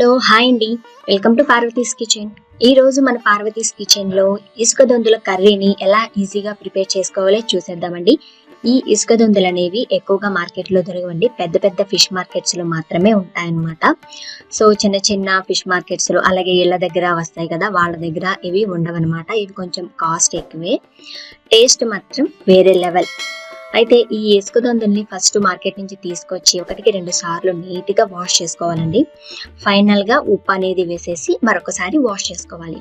Hello hi అండి. Welcome to Parvathi's kitchen. ఈ రోజు మన పార్వతీస్ కిచెన్లో ఇసుక దొందుల కర్రీని ఎలా ఈజీగా ప్రిపేర్ చేసుకోవాలో చూసేద్దామండి. ఈ ఇసుక దొందులు అనేవి ఎక్కువగా మార్కెట్లో దొరకవండి. పెద్ద పెద్ద ఫిష్ మార్కెట్స్లో మాత్రమే ఉంటాయన్నమాట. సో చిన్న చిన్న ఫిష్ మార్కెట్స్లో అలాగే ఇళ్ళ దగ్గర వస్తాయి కదా వాళ్ళ దగ్గర ఇవి ఉండవన్నమాట. ఇవి కొంచెం కాస్ట్ ఎక్కువే. టేస్ట్ మాత్రం వేరే లెవెల్ అయితే ఈ ఇసుకదొందుల్ని ఫస్ట్ మార్కెట్ నుంచి తీసుకొచ్చి ఒకటికి రెండు సార్లు నీట్గా వాష్ చేసుకోవాలండి. ఫైనల్గా ఉప్పు అనేది వేసేసి మరొకసారి వాష్ చేసుకోవాలి.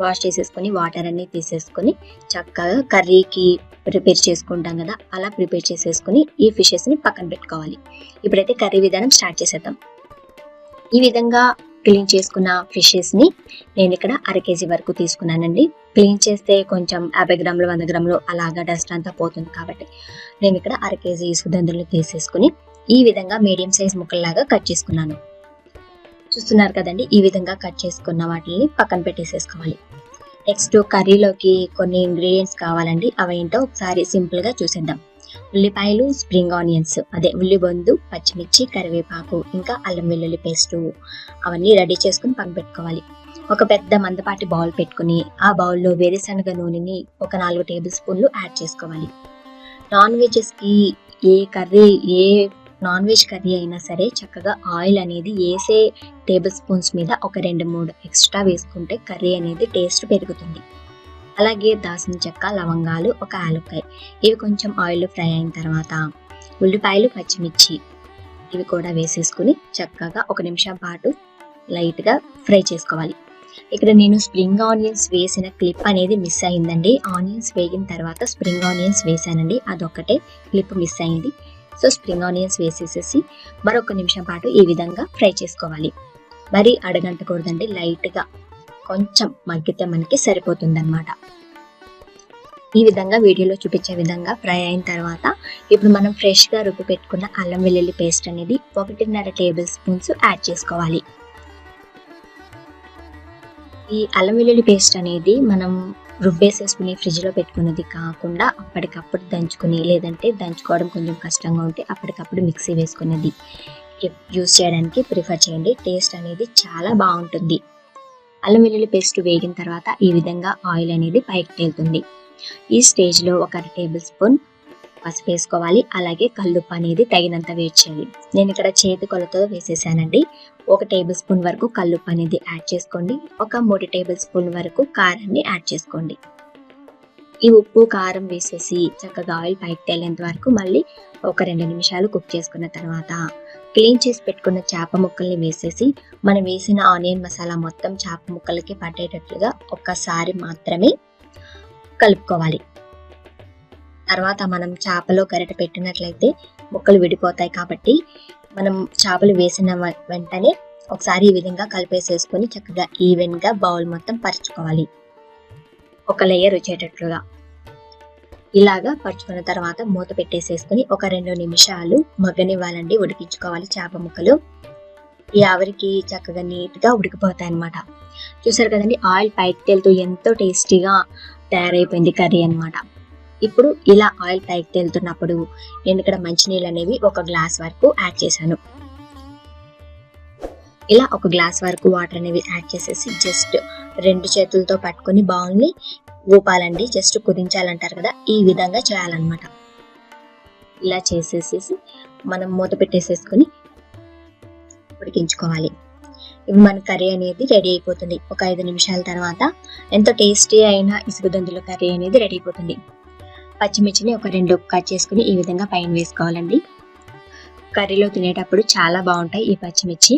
వాష్ చేసేసుకొని వాటర్ అన్నీ తీసేసుకొని చక్కగా కర్రీకి ప్రిపేర్ చేసుకుంటాం కదా అలా ప్రిపేర్ చేసేసుకొని ఈ ఫిషెస్ని పక్కన పెట్టుకోవాలి. ఇప్పుడైతే కర్రీ విధానం స్టార్ట్ చేసేద్దాం. ఈ విధంగా క్లీన్ చేసుకున్న ఫిషెస్ని నేను ఇక్కడ అర కేజీ వరకు తీసుకున్నానండి. క్లీన్ చేస్తే కొంచెం యాభై గ్రాములు వంద గ్రాములు అలాగా డస్ట్ అంతా పోతుంది కాబట్టి నేను ఇక్కడ అర కేజీ సుగంధులు తీసేసుకుని ఈ విధంగా మీడియం సైజ్ ముక్కల్లాగా కట్ చేసుకున్నాను. చూస్తున్నారు కదండి ఈ విధంగా కట్ చేసుకున్న వాటిని పక్కన పెట్టేసేసుకోవాలి. నెక్స్ట్ కర్రీలోకి కొన్ని ఇంగ్రీడియంట్స్ కావాలండి అవి ఏంటో ఒకసారి సింపుల్గా చూసేద్దాం. ఉల్లిపాయలు స్ప్రింగ్ ఆనియన్స్ అదే ఉల్లిబొందు పచ్చిమిర్చి కరివేపాకు ఇంకా అల్లం వెల్లుల్లి పేస్ట్ అవన్నీ రెడీ చేసుకుని పక్కన పెట్టుకోవాలి ఒక పెద్ద మందపాటి బౌల్ పెట్టుకుని ఆ బౌల్లో వేరుశనగ నూనెని ఒక నాలుగు టేబుల్ స్పూన్లు యాడ్ చేసుకోవాలి. నాన్ వెజెస్కి ఏ కర్రీ ఏ నాన్ వెజ్ కర్రీ అయినా సరే చక్కగా ఆయిల్ అనేది వేసే టేబుల్ స్పూన్స్ మీద ఒక రెండు మూడు ఎక్స్ట్రా వేసుకుంటే కర్రీ అనేది టేస్ట్ పెరుగుతుంది. అలాగే దాసిన చెక్క లవంగాలు ఒక ఆలుకాయ ఇవి కొంచెం ఆయిల్ ఫ్రై అయిన తర్వాత ఉల్లిపాయలు పచ్చిమిర్చి ఇవి కూడా వేసేసుకుని చక్కగా ఒక నిమిషం పాటు లైట్గా ఫ్రై చేసుకోవాలి. ఇక్కడ నేను స్ప్రింగ్ ఆనియన్స్ వేసిన క్లిప్ అనేది మిస్ అయిందండి. ఆనియన్స్ వేగిన తర్వాత స్ప్రింగ్ ఆనియన్స్ వేసానండి. అదొక్కటే క్లిప్ మిస్ అయింది. సో స్ప్రింగ్ ఆనియన్స్ వేసేసేసి మరొక నిమిషం పాటు ఈ విధంగా ఫ్రై చేసుకోవాలి. మరి అడగంటకూడదండి లైట్గా కొంచెం మగ్గితే మనకి సరిపోతుంది అనమాట ఈ విధంగా వీడియోలో చూపించే విధంగా ఫ్రై అయిన తర్వాత ఇప్పుడు మనం ఫ్రెష్గా రుబ్బి పెట్టుకున్న అల్లం వెల్లుల్లి పేస్ట్ అనేది ఒకటిన్నర టేబుల్ స్పూన్స్ యాడ్ చేసుకోవాలి. ఈ అల్లం వెల్లుల్లి పేస్ట్ అనేది మనం రుబ్బేసేసుకుని ఫ్రిడ్జ్లో పెట్టుకున్నది కాకుండా అప్పటికప్పుడు దంచుకుని లేదంటే దంచుకోవడం కొంచెం కష్టంగా ఉంటే అప్పటికప్పుడు మిక్సీ వేసుకున్నది. యూస్ చేయడానికి ప్రిఫర్ చేయండి. టేస్ట్ అనేది చాలా బాగుంటుంది. అల్లం వెల్లుల్లి పేస్ట్ వేగిన తర్వాత ఈ విధంగా ఆయిల్ అనేది పైకి తేలుతుంది. ఈ స్టేజ్లో ఒక టేబుల్ స్పూన్ పసుపు వేసుకోవాలి. అలాగే కల్లుప్పు అనేది తగినంత వేడి చేయాలి. నేను ఇక్కడ చేతి కొలతో వేసేసానండి. ఒక టేబుల్ స్పూన్ వరకు కల్లుప్పు అనేది యాడ్ చేసుకోండి. ఒక మూడు టేబుల్ స్పూన్ వరకు కారాన్ని యాడ్ చేసుకోండి. ఈ ఉప్పు కారం వేసేసి చక్కగా ఆయిల్ పైకి తేలేంత వరకు మళ్ళీ ఒక రెండు నిమిషాలు కుక్ చేసుకున్న తర్వాత క్లీన్ చేసి పెట్టుకున్న చేప ముక్కల్ని వేసేసి మనం వేసిన ఆనియన్ మసాలా మొత్తం చేప ముక్కలకి పట్టేటట్లుగా ఒక్కసారి మాత్రమే కలుపుకోవాలి. తర్వాత మనం చేపలో గరిట పెట్టినట్లయితే ముక్కలు విడిపోతాయి కాబట్టి మనం చేపలు వేసిన వెంటనే ఒకసారి ఈ విధంగా కలిపేసేసుకొని చక్కగా ఈవెన్గా బౌల్ మొత్తం పరుచుకోవాలి. ఒక లేయర్ వచ్చేటట్లుగా. ఇలాగా పరుచుకున్న తర్వాత మూత పెట్టేసేసుకొని ఒక రెండు నిమిషాలు మగ్గనివ్వాలండి ఉడికించుకోవాలి చేప ముక్కలు. ఈ ఆవిరికి చక్కగా నీట్గా ఉడికిపోతాయి అన్నమాట చూసారు కదండి ఆయిల్ పైకి తేలుతూ ఎంతో టేస్టీగా తయారైపోయింది కర్రీ అన్నమాట. ఇప్పుడు ఇలా ఆయిల్ పైకి తేలుతున్నప్పుడు నేను ఇక్కడ మంచినీళ్ళు అనేవి ఒక గ్లాస్ వరకు యాడ్ చేశాను. ఇలా ఒక గ్లాస్ వరకు వాటర్ అనేవి యాడ్ చేసేసి జస్ట్ రెండు చేతులతో పట్టుకొని బౌల్ని ఊపాలండి. జస్ట్ కుదించాలంటారు కదా ఈ విధంగా చేయాలన్నమాట. ఇలా చేసేసేసి మనం మూత పెట్టేసేసుకొని ఉడికించుకోవాలి. ఇవి మన కర్రీ అనేది రెడీ అయిపోతుంది. ఒక ఐదు నిమిషాల తర్వాత ఎంతో టేస్టీ అయిన ఇసుగుదందుల కర్రీ అనేది రెడీ అయిపోతుంది. పచ్చిమిర్చిని ఒక రెండు కట్ చేసుకుని ఈ విధంగా పైన వేసుకోవాలండి. కర్రీలో తినేటప్పుడు చాలా బాగుంటాయి ఈ పచ్చిమిర్చి.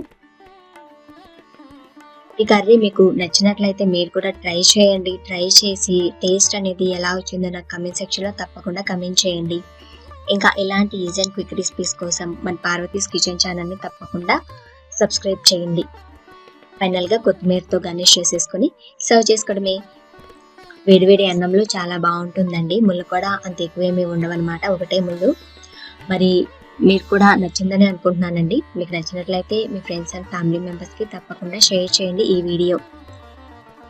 ఈ కర్రీ మీకు నచ్చినట్లయితే మీరు కూడా ట్రై చేయండి. ట్రై చేసి టేస్ట్ అనేది ఎలా వచ్చిందో నాకు కమెంట్ సెక్షన్లో తప్పకుండా కమెంట్ చేయండి. ఇంకా ఇలాంటి ఈజీ అండ్ క్విక్ రెసిపీస్ కోసం మన పార్వతీస్ కిచెన్ ఛానల్ని తప్పకుండా సబ్స్క్రైబ్ చేయండి. ఫైనల్గా కొత్తిమీరతో గార్నిష్ చేసేసుకొని సర్వ్ చేసుకోవడమే. వేడివేడి అన్నంలో చాలా బాగుంటుందండి. ముళ్ళు కూడా అంత ఎక్కువేమీ ఉండవన్నమాట. ఒకటే ముళ్ళు. మరి మీరు కూడా నచ్చిందని అనుకుంటున్నానండి. మీకు నచ్చినట్లయితే మీ ఫ్రెండ్స్ అండ్ ఫ్యామిలీ మెంబర్స్కి తప్పకుండా షేర్ చేయండి ఈ వీడియో.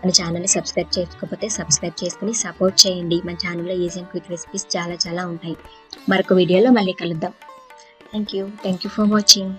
మన ఛానల్ని సబ్స్క్రైబ్ చేసుకోకపోతే సబ్స్క్రైబ్ చేసుకుని సపోర్ట్ చేయండి. మన ఛానల్లో ఈజీ అండ్ క్విక్ రెసిపీస్ చాలా చాలా ఉంటాయి. మరొక వీడియోలో మళ్ళీ కలుద్దాం. Thank you thank you for watching.